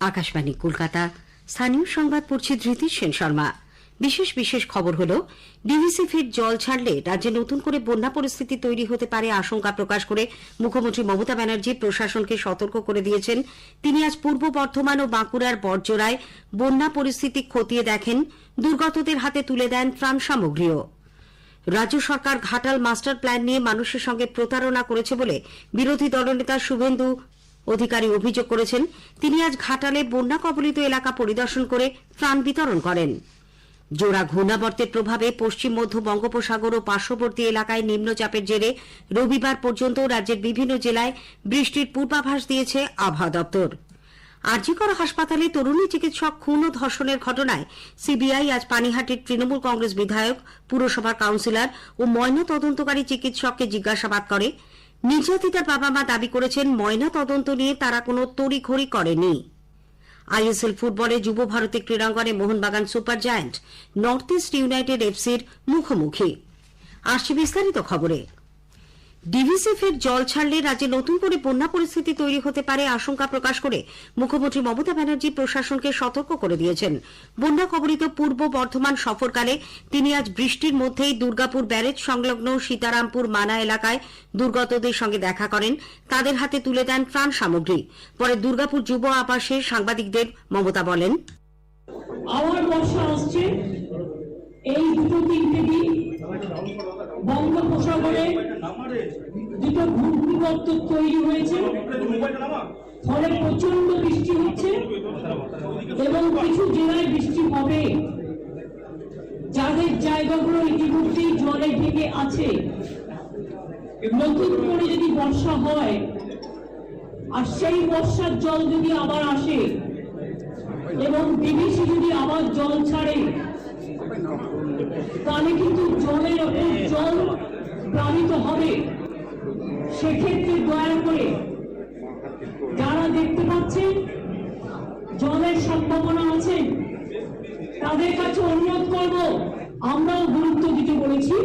আকাশবাণী, কলকাতা। স্থানীয় সংবাদ পড়ছি ধৃতি সেন শর্মা। বিশেষ বিশেষ খবর হল, ডিভিসি ফির জল ছাড়লে রাজ্যে নতুন করে বন্যা পরিস্থিতি তৈরি হতে পারে আশঙ্কা প্রকাশ করে মুখ্যমন্ত্রী মমতা ব্যানার্জি প্রশাসনকে সতর্ক করে দিয়েছেন। তিনি আজ পূর্ব বর্ধমান ও বাঁকুড়ার বর্জরায় বন্যা পরিস্থিতি খতিয়ে দেখেন, দুর্গতদের হাতে তুলে দেন ত্রাণ সামগ্রীও। রাজ্য সরকার ঘাটাল মাস্টার প্ল্যান নিয়ে মানুষের সঙ্গে প্রতারণা করেছে বলে বিরোধী দলনেতা শুভেন্দু অধিকারী অভিযোগ করেছেন, তিনি আজ ঘাটালে বন্যা কবলিত এলাকা পরিদর্শন করে ত্রাণ বিতরণ করেন। জোড়া ঘূর্ণাবর্তের প্রভাবে পশ্চিম, মধ্য বঙ্গোপসাগর ও পার্শ্ববর্তী এলাকায় নিম্নচাপের জেরে রবিবার পর্যন্ত রাজ্যের বিভিন্ন জেলায় বৃষ্টির পূর্বাভাস দিয়েছে আবহাওয়া দপ্তর। আরজিকর হাসপাতালে তরুণী চিকিৎসক খুন ও ধর্ষণের ঘটনায় সিবিআই আজ পানিহাটির তৃণমূল কংগ্রেস বিধায়ক, পুরসভার কাউন্সিলর ও ময়না তদন্তকারী চিকিৎসককে জিজ্ঞাসাবাদ করে। নির্যাতিতার বাবা মা দাবি করেছেন ময়না তদন্ত নিয়ে তারা কোনো তড়িঘড়ি করেনি। আইএসএল ফুটবলে যুব Bharati ক্রীড়াঙ্গনে Mohun Bagan super giant, North East United এফসির মুখোমুখি। আসছে বিস্তারিত খবরে। ডিভিসি ফের জল ছাড়লে রাজ্যে নতুন করে বন্যা পরিস্থিতি তৈরি হতে পারে আশঙ্কা প্রকাশ করে মুখ্যমন্ত্রী মমতা ব্যানার্জি প্রশাসনকে সতর্ক করে দিয়েছেন। বন্যা কবলিত পূর্ব বর্ধমান সফরকালে তিনি আজ বৃষ্টির মধ্যেই দুর্গাপুর ব্যারেজ সংলগ্ন সীতারামপুর মানা এলাকায় দুর্গতদের সঙ্গে দেখা করেন। তাদের হাতে তুলে দেন ত্রাণ সামগ্রী। পরে দুর্গাপুর যুব আবাসে সাংবাদিকদের মমতা বলেন বর্ষা আসছে। এই দুটো তিনটে দিন বঙ্গোপসাগরে দুটো ঘূর্ণিবর্ত তৈরি হয়েছে। ফলে প্রচণ্ড বৃষ্টি হচ্ছে এবং কিছু জেলায় বৃষ্টি হবে। যাদের জায়গাগুলো ইতিমধ্যেই জলে ঢেকে আছে, নতুন করে যদি বর্ষা হয়, আর সেই বর্ষার জল যদি আবার আসে এবং বিবিসি যদি আবার জল ছাড়ে, তাহলে কিন্তু জলের জল প্লাবিত হবে। সেক্ষেত্রে দয়া করে যারা দেখতে পাচ্ছেন, জলের সম্ভাবনা আছে, তাদের কাছে অনুরোধ করব, আমরাও গুরুত্ব দিতে বলেছি।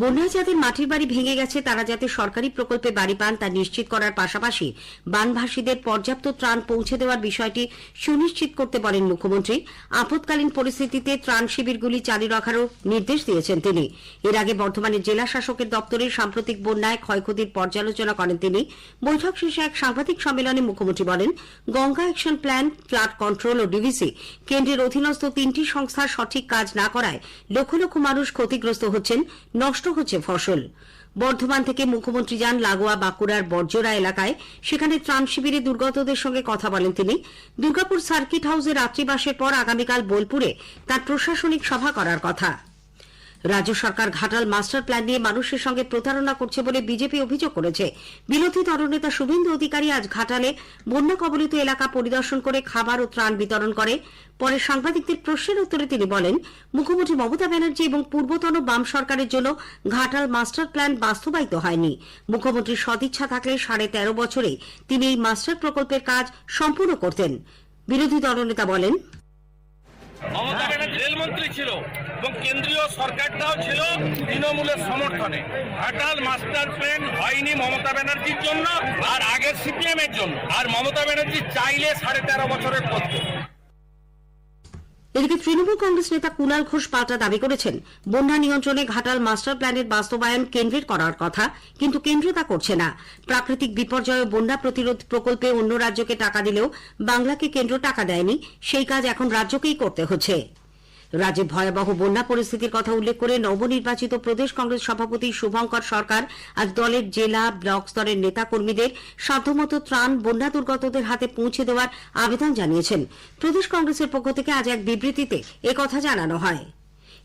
বন্যায় যাদের মাটির বাড়ি ভেঙে গেছে, তারা যাতে সরকারি প্রকল্পে বাড়ি পান তা নিশ্চিত করার পাশাপাশি বানভাসীদের পর্যাপ্ত ত্রাণ পৌঁছে দেওয়ার বিষয়টি সুনিশ্চিত করতে বলেন মুখ্যমন্ত্রী। আপতকালীন পরিস্থিতিতে ত্রাণ শিবিরগুলি চালু রাখারও নির্দেশ দিয়েছেন তিনি। এর আগে বর্ধমানের জেলা শাসকের দপ্তরে সাম্প্রতিক বন্যায় ক্ষয়ক্ষতির পর্যালোচনা করেন তিনি। বৈঠক শেষে এক সাংবাদিক সম্মেলনে মুখ্যমন্ত্রী বলেন, Ganga action plan, flood control ও ডিভিসি কেন্দ্রের অধীনস্থ তিনটি সংস্থার সঠিক কাজ না করায় লক্ষ লক্ষ মানুষ ক্ষতিগ্রস্ত হচ্ছেন, নষ্ট হচ্ছে ফসল। বর্ধমান থেকে মুখ্যমন্ত্রী যান লাগোয়া বাঁকুড়ার বর্জরা এলাকায়। সেখানে ত্রাণ শিবিরে দুর্গতদের সঙ্গে কথা বলেন তিনি। দুর্গাপুর সার্কিট হাউসে রাত্রিবাসের পর আগামীকাল বোলপুরে তার প্রশাসনিক সভা করার কথা। রাজ্য সরকার ঘাটাল মাস্টার প্ল্যান নিয়ে মানুষের সঙ্গে প্রতারণা করছে বলে বিজেপি অভিযোগ করেছে। বিরোধী দলনেতা শুভেন্দু অধিকারী আজ ঘাটালে বন্যা কবলিত এলাকা পরিদর্শন করে খাবার ও ত্রাণ বিতরণ করে। পরে সাংবাদিকদের প্রশ্নের উত্তরে তিনি বলেন, মুখ্যমন্ত্রী মমতা ব্যানার্জি এবং পূর্বতন বাম সরকারের জন্য ঘাটাল মাস্টার প্ল্যান বাস্তবায়িত হয়নি। মুখ্যমন্ত্রীর সদিচ্ছা থাকলে সাড়ে তেরো বছরে তিনি এই মাস্টার প্রকল্পের কাজ সম্পূর্ণ করতেন। বিরোধী দলনেতা বলেন রেলমন্ত্রী ছিল। এবং কেন্দ্রীয় সরকারটাও ছিল তৃণমূলের সমর্থনে। ঘাটাল মাস্টার প্ল্যান হয়নি মমতা ব্যানার্জির জন্য আর আগের সিপিএম এর জন্য। আর মমতা ব্যানার্জি চাইলে সাড়ে তেরো বছরের করতে এদিকে তৃণমূল কংগ্রেস নেতা কুণাল ঘোষ পাল্টা দাবি করেছেন। বন্যা নিয়ন্ত্রণে ঘাটাল মাস্টার প্ল্যানের বাস্তবায়ন কেন্দ্রের করার কথা, কিন্তু কেন্দ্র তা করছে না। প্রাকৃতিক বিপর্যয় ও বন্যা প্রতিরোধ প্রকল্পে অন্য রাজ্যকে টাকা দিলেও বাংলাকে কেন্দ্র টাকা দেয়নি। সেই কাজ এখন রাজ্যকেই করতে হচ্ছে। রাজ্যে ভয়াবহ বন্যা পরিস্থিতির কথা উল্লেখ করে নবনির্বাচিত প্রদেশ কংগ্রেস সভাপতি শুভঙ্কর সরকার আজ দলের জেলা ব্লক স্তরের নেতাকর্মীদের সাধ্যমতো ত্রাণ, বন্যা দুর্গতদের হাতে পৌঁছে দেওয়ার আবেদন জানিয়েছেন। প্রদেশ কংগ্রেসের পক্ষ থেকে আজ এক বিবৃতিতে একথা জানানো হয়।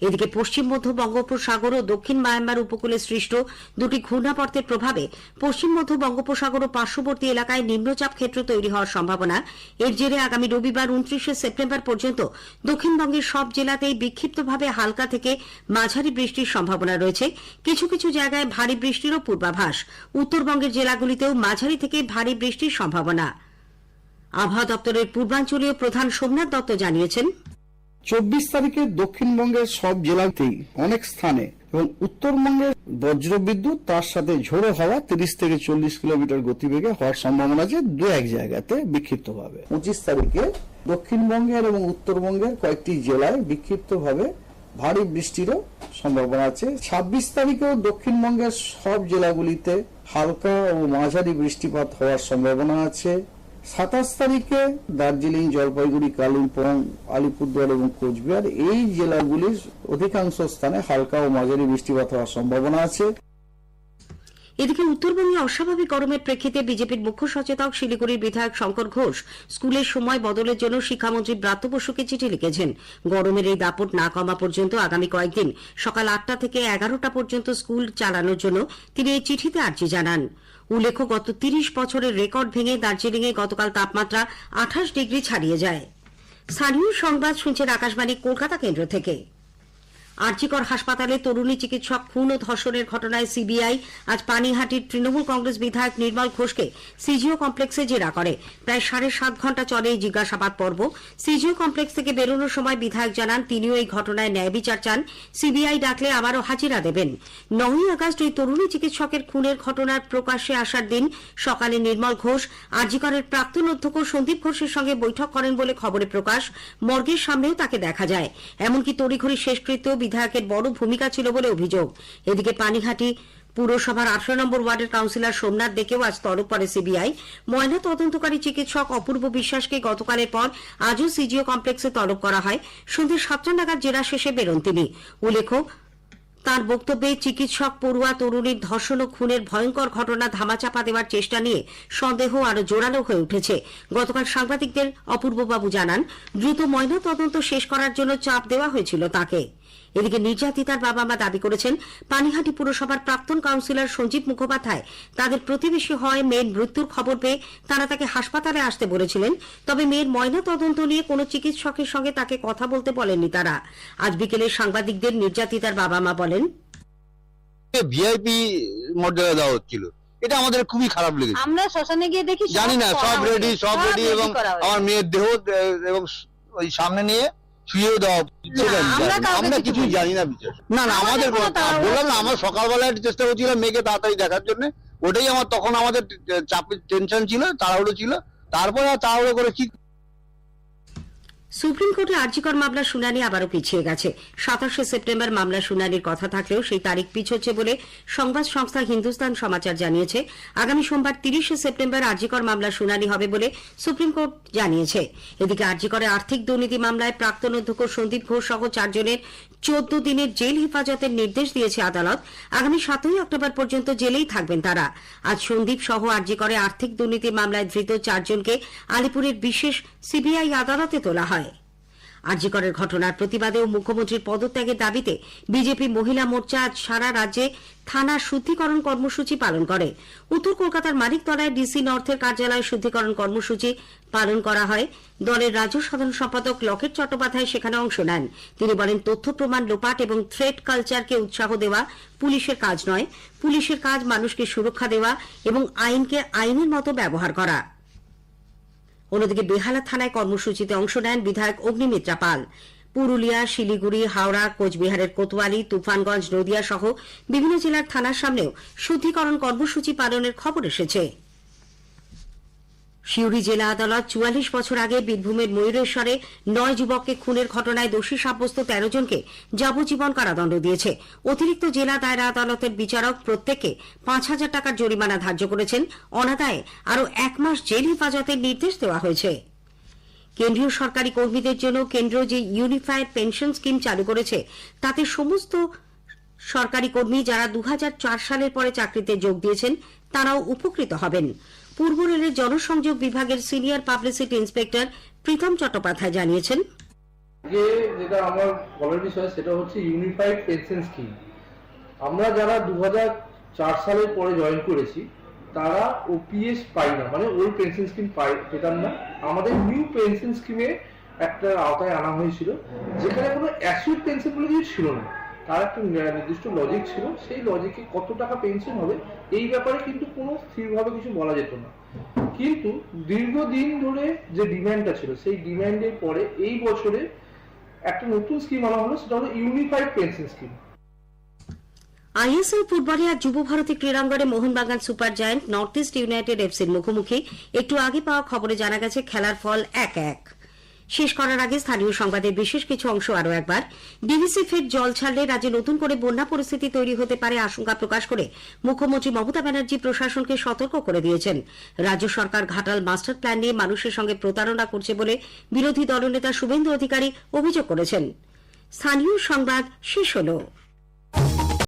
এদিকে পশ্চিম মধ্য বঙ্গোপসাগর ও দক্ষিণ মায়ানমার উপকূলে সৃষ্ট দুটি ঘূর্ণাবর্তের প্রভাবে পশ্চিম মধ্য বঙ্গোপসাগর ও পার্শ্ববর্তী এলাকায় নিম্নচাপ ক্ষেত্র তৈরি হওয়ার সম্ভাবনা। এর জেরে আগামী রবিবার উনত্রিশে সেপ্টেম্বর পর্যন্ত দক্ষিণবঙ্গের সব জেলাতেই বিক্ষিপ্তভাবে হালকা থেকে মাঝারি বৃষ্টির সম্ভাবনা রয়েছে। কিছু কিছু জায়গায় ভারী বৃষ্টিরও পূর্বাভাস। উত্তরবঙ্গের জেলাগুলিতেও মাঝারি থেকে ভারী বৃষ্টির সম্ভাবনা। আবহাওয়া দপ্তরের পূর্বাঞ্চলীয় প্রধান সোমনাথ দত্ত জানিয়েছেন চব্বিশ তারিখে দক্ষিণবঙ্গের সব জেলাতেই অনেক স্থানে এবং উত্তরবঙ্গের বজ্রবিদ্যুৎ, তার সাথে ঝোড়ো হওয়া তিরিশ থেকে চল্লিশ কিলোমিটার গতিবেগে হওয়ার সম্ভাবনা আছে দু এক জায়গাতে বিক্ষিপ্তভাবে। পঁচিশ তারিখে দক্ষিণবঙ্গের এবং উত্তরবঙ্গের কয়েকটি জেলায় বিক্ষিপ্তভাবে ভারী বৃষ্টিরও সম্ভাবনা আছে। ছাব্বিশ তারিখেও দক্ষিণবঙ্গের সব জেলাগুলিতে হালকা ও মাঝারি বৃষ্টিপাত হওয়ার সম্ভাবনা আছে। সাতাশ তারিখে দার্জিলিং, জলপাইগুড়ি, কালিম্পং, আলিপুরদুয়ার এবং কোচবিহার এই জেলাগুলির অধিকাংশ স্থানে হালকা ও মাঝারি বৃষ্টিপাত হওয়ার সম্ভাবনা আছে। এদিকে উত্তরবঙ্গে অস্বাভাবিক গরমের প্রেক্ষিতে বিজেপির মুখ্য সচেতক শিলিগুড়ির বিধায়ক শঙ্কর ঘোষ স্কুলের সময় বদলের জন্য শিক্ষামন্ত্রী ব্রাত্য বসুকে চিঠি লিখেছেন। গরমের এই দাপট না কমা পর্যন্ত আগামী কয়েকদিন সকাল আটটা থেকে এগারোটা পর্যন্ত স্কুল চালানোর জন্য তিনি এই চিঠিতে আর্জি জানান। উল্লেখ্য গত তিরিশ বছরের রেকর্ড ভেঙে দার্জিলিংয়ে গতকাল তাপমাত্রা আঠাশ ডিগ্রি ছাড়িয়ে যায়। স্থানীয় সংবাদ শুনছেন আকাশবাণী, কলকাতা কেন্দ্র থেকে। আরজিকর হাসপাতালে তরুণী চিকিৎসক খুন ও ধর্ষণের ঘটনায় সিবিআই আজ পানিহাটির তৃণমূল কংগ্রেস বিধায়ক নির্মল ঘোষকে সিজিও কমপ্লেক্সে জেরা করে। প্রায় সাড়ে সাত ঘণ্টা চলে এই জিজ্ঞাসাবাদ পর্ব। সিজিও কমপ্লেক্স থেকে বেরোনোর সময় বিধায়ক জানান, তিনিও এই ঘটনায় ন্যায় বিচার চান। সিবিআই ডাকলে আবারও হাজিরা দেবেন। নয়ই আগস্ট ওই তরুণী চিকিৎসকের খুনের ঘটনার প্রকাশ্যে আসার দিন সকালে নির্মল ঘোষ, আরজিকরের প্রাক্তন অধ্যক্ষ সন্দীপ ঘোষের সঙ্গে বৈঠক করেন বলে খবরে প্রকাশ। মর্গের সামনেও তাকে দেখা যায়। এমনকি তড়িঘড়ি শেষকৃত্য বিধায়কের বড় ভূমিকা ছিল বলে অভিযোগ। এদিকে পানিহাটি পুরসভার আঠারো নম্বর ওয়ার্ডের কাউন্সিলর সোমনাথ দেখেও আজ তলব করে সিবিআই। ময়না তদন্তকারী চিকিৎসক অপূর্ব বিশ্বাসকে গতকালের পর আজও সিজিও কমপ্লেক্সে তলব করা হয়। সন্ধ্যে সাতটা নাগাদ জেরা শেষে বেরোন তিনি। উল্লেখ্য, তার বক্তব্যে চিকিৎসক পড়ুয়া তরুণীর ধর্ষণ ও খুনের ভয়ঙ্কর ঘটনা ধামাচাপা দেওয়ার চেষ্টা নিয়ে সন্দেহ আরও জোরালো হয়ে উঠেছে। গতকাল সাংবাদিকদের অপূর্ববাবু জানান, দ্রুত ময়না তদন্ত শেষ করার জন্য চাপ দেওয়া হয়েছিল তাকে। এদিকে নির্যাতিতার বাবা মা দাবি করেছেন পানিহাটি পুরসভার প্রাক্তন কাউন্সিলর সঞ্জীব মুখোপাধ্যায় তাদের প্রতিবেশী হয় মেয়ের মৃত্যুর খবর পেয়ে তারা তাকে হাসপাতালে আসতে বলেছিলেন। তবে মেয়ের ময়না তদন্ত নিয়ে কোনো চিকিৎসকের সঙ্গে তাকে কথা বলতে বলেননি তারা। আজ বিকেলে সাংবাদিকদের নির্যাতিতার বাবা মা বলেন ভিআইপি মর্যাদা দেওয়া হচ্ছিল। এটা আমাদের খুবই খারাপ লেগেছে। আমরা শ্মশানে গিয়ে দেখি জানি না সব রেডি সব রেডি এবং আমার মেয়ের দেহ এবং ওই সামনে নিয়ে দাও আমরা কিছুই। জানি না বিশেষ না না আমাদের আমাদের কোনো কোনো- বললাম না ছিল আমার সকালবেলা চেষ্টা করছিলাম মেয়েকে তাড়াতাড়ি দেখার জন্য। ওটাই আমার তখন আমাদের টেনশন ছিল তাড়াহুড়ো ছিল। তারপরে আর তাড়াহুড়ো করে কি সুপ্রিম কোর্টে আর্জিকর মামলার শুনানি আবারও পিছিয়ে গেছে। সাতাশে সেপ্টেম্বর মামলার শুনানির কথা থাকলেও সেই তারিখ পিছোচ্ছে বলে সংবাদ সংস্থা হিন্দুস্তান সমাচার জানিয়েছে। আগামী সোমবার তিরিশে সেপ্টেম্বর আর্জিকর মামলার শুনানি হবে বলে সুপ্রিম কোর্ট জানিয়েছে। এদিকে আর্জিকরে আর্থিক দুর্নীতি মামলায় প্রাক্তন অধ্যক্ষ সন্দীপ ঘোষ সহ চারজনের চোদ্দ দিনের জেল হেফাজতের নির্দেশ দিয়েছে আদালত। আগামী সাতই অক্টোবর পর্যন্ত জেলেই থাকবেন তারা। আজ সন্দীপ সহ আর্জিকরে আর্থিক দুর্নীতি মামলায় ধৃত চারজনকে আলিপুরের বিশেষ সিবিআই আদালতে তোলা হয়। আরজিকরের ঘটনার প্রতিবাদেও মুখ্যমন্ত্রীর পদত্যাগের দাবিতে বিজেপি মহিলা মোর্চা আজ সারা রাজ্যে থানা শুদ্ধিকরণ কর্মসূচি পালন করে। উত্তর কলকাতার মানিকতলায় ডিসি নর্থের কার্যালয়ে শুদ্ধিকরণ কর্মসূচি পালন করা হয়। দলের রাজ্য সাধারণ সম্পাদক লকেট চট্টোপাধ্যায় সেখানে অংশ নেন। তিনি বলেন, তথ্য প্রমাণ, লোপাট এবং থ্রেড কালচারকে উৎসাহ দেওয়া পুলিশের কাজ নয়। পুলিশের কাজ মানুষকে সুরক্ষা দেওয়া এবং আইনকে আইনের মতো ব্যবহার করা। অন্যদিকে বেহালা থানায় কর্মসূচিতে অংশ নেন বিধায়ক অগ্নিমিত্রা পাল। পুরুলিয়া, শিলিগুড়ি, হাওড়া, কোচবিহারের কোতোয়ালি, তুফানগঞ্জ, নদিয়া সহ বিভিন্ন জেলার থানার সামনেও শুদ্ধিকরণ কর্মসূচি পালনের খবর এসেছে। সিউড়ি জেলা আদালত চুয়াল্লিশ বছর আগে বীরভূমের ময়ূরেশ্বরে নয় যুবককে খুনের ঘটনায় দোষী সাব্যস্ত তেরো জনকে যাবজ্জীবন কারাদণ্ড দিয়েছে। অতিরিক্ত জেলা দায়রা আদালতের বিচারক প্রত্যেককে পাঁচ হাজার টাকার জরিমানা ধার্য করেছেন। অনাদায়ে আরও এক মাস জেল হেফাজতের নির্দেশ দেওয়া হয়েছে। কেন্দ্রীয় সরকারি কর্মীদের জন্য কেন্দ্র যে ইউনিফাইড পেনশন স্কিম চালু করেছে, তাতে সমস্ত সরকারি কর্মী যারা দু হাজার চার সালের পরে চাকরিতে যোগ দিয়েছেন, তারাও উপকৃত হবেন। পূর্ব রেলের জনসংযোগ বিভাগের senior publicity inspector Pritam Chattopadhyay জানিয়েছেন। যেটা আমার বলার বিষয়, সেটা হচ্ছে ইউনিফাইড পেনশন স্কিম আমরা যারা দু চার সালের পরে জয়েন করেছি, তারা ওপিএস পাই না। মানে ওল্ড পেনশন স্কিম পাই পেতাম না। আমাদের নিউ পেনশন স্কিমে একটা আওতায় আনা হয়েছিল, যেখানে কোনো অ্যাসিড পেনশন বলে কিছু ছিল না। তার একটা নির্দিষ্ট লজিক ছিল, সেই লজিকে কত টাকা পেনশন হবে, এই ব্যাপারে কিন্তু কোনো স্থিরভাবে কিছু বলা যেত না। কিন্তু দীর্ঘদিন ধরে যে ডিম্যান্ডটা ছিল, সেই ডিম্যান্ডের পরে এই বছরে একটা নতুন স্কিম আনা হলো, সেটা হলো ইউনিফাইড পেনশন স্কিম আইএসএল ফুটবলে আজ Yuba Bharati ক্রীড়াঙ্গনে Mohun Bagan super giant, North East United এফসির মুখোমুখি। একটু আগে পাওয়া খবরে জানা গেছে, খেলার ফল এক এক। শেষ করার আগে স্থানীয় সংবাদের বিশেষ কিছু অংশ আরও একবার। ডিভিসি ফের জল ছাড়লে রাজ্যে নতুন করে বন্যা পরিস্থিতি তৈরি হতে পারে আশঙ্কা প্রকাশ করে মুখ্যমন্ত্রী মমতা ব্যানার্জি প্রশাসনকে সতর্ক করে দিয়েছেন। রাজ্য সরকার ঘাটাল মাস্টার প্ল্যান নিয়ে মানুষের সঙ্গে প্রতারণা করছে বলে বিরোধী দলনেতা শুভেন্দু অধিকারী অভিযোগ করেছেন। স্থানীয় সংবাদ শেষ হলো।